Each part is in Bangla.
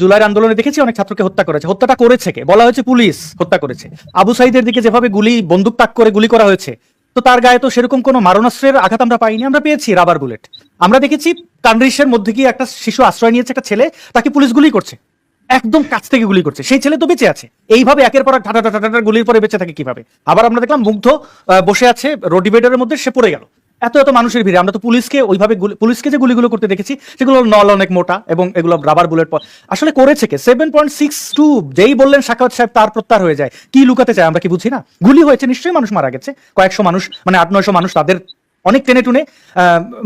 জুলাইয়ের আন্দোলনে দেখেছি অনেক ছাত্রকে হত্যা করেছে। হত্যাটা করেছে কে? বলা হয়েছে পুলিশ হত্যা করেছে। আবু সাইদের দিকে যেভাবে গুলি, বন্দুক তাক করে গুলি করা হয়েছে, তো তার গায়ে তো সেরকম কোনো মারণাস্ত্রের আঘাত আমরা পাইনি, আমরা পেয়েছি রাবার বুলেট আমরা দেখেছি কান্ড্রিসের মধ্যে গিয়ে একটা শিশু আশ্রয় নিয়েছে একটা ছেলে, তাকে পুলিশ গুলি করছে। একদম কাছ থেকে গুলি করছে। সেই ছেলে তো বেঁচে আছে। এইভাবে একের পর এক ঠাটা ঠাটা গুলির পরে বেঁচে থাকে কীভাবে? আবার আমরা দেখলাম মুগ্ধ বসে আছে রোড ডিভাইডারের মধ্যে, সে পড়ে গেল। এত এত মানুষের ভিড়ে। আমরা তো পুলিশকে ওইভাবে পুলিশকে যে গুলিগুলো করতে দেখেছি, সেগুলো নল অনেক মোটা এবং এগুলো রাবার বুলেট আসলে করেছে কে? সেভেন পয়েন্ট সিক্স টু যেই বললেন সাখাওয়াত সাহেব, তার প্রত্যাহার হয়ে যায়। কি লুকাতে চায় আমরা কি বুঝি না? গুলি হয়েছে, নিশ্চয়ই মানুষ মারা গেছে। কয়েকশো মানুষ মানে আট, নয়শো মানুষ তাদের অনেক টেনে টুনে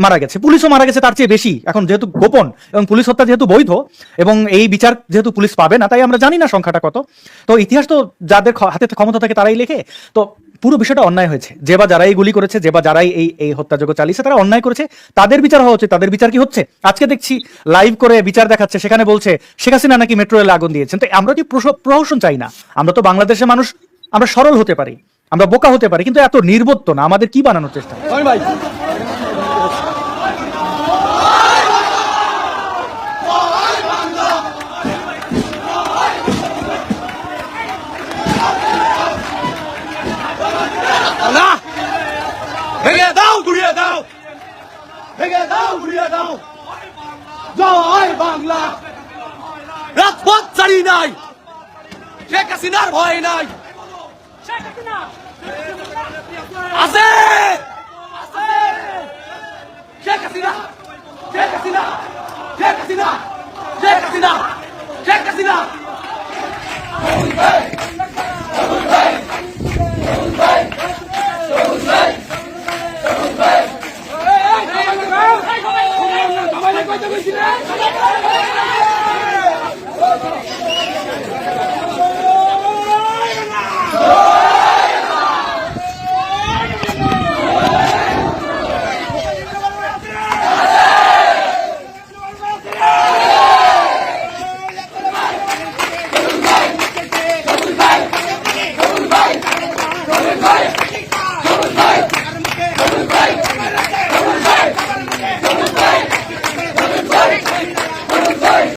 মারা গেছে। পুলিশও মারা গেছে, তার চেয়ে বেশি। এখন যেহেতু গোপন এবং পুলিশ হত্যা যেহেতু বৈধ এবং এই বিচার যেহেতু পুলিশ পাবে না, তাই আমরা জানি না সংখ্যাটা কত। তো ইতিহাস তো যাদের হাতে ক্ষমতা থাকে তারাই লেখে। তো পুরো বিষয়টা অন্যায় হয়েছে। যে বা যারাই গুলি করেছে, যে বা যারাই এই এই হত্যাযোগ্য চালিয়েছে, তারা অন্যায় করেছে। তাদের বিচার হওয়া উচিত, তাদের বিচার কি হচ্ছে? আজকে দেখছি লাইভ করে বিচার দেখাচ্ছে, সেখানে বলছে, শেখ হাসিনা নাকি মেট্রো রেলে আগুন দিয়েছেন? তো আমরা কি প্রহসন চাই না? আমরা তো বাংলাদেশের মানুষ, আমরা সরল হতে পারি, আমরা বোকা হতে পারি, কিন্তু এত নির্বোধ না, আমাদের কি বানানোর চেষ্টা ভেঙে দাও গুড়িয়ে দাও ভেঙে দাও উড়িয়ে দাও। জয় বাংলা। রাজপথ ছাড়ি নাই। শেখ হাসিনার ভয় নাই। আছে। শেখ হাসিনা। শেখ হাসিনা। শেখ হাসিনা। শেখ হাসিনা। কথা বলছি না?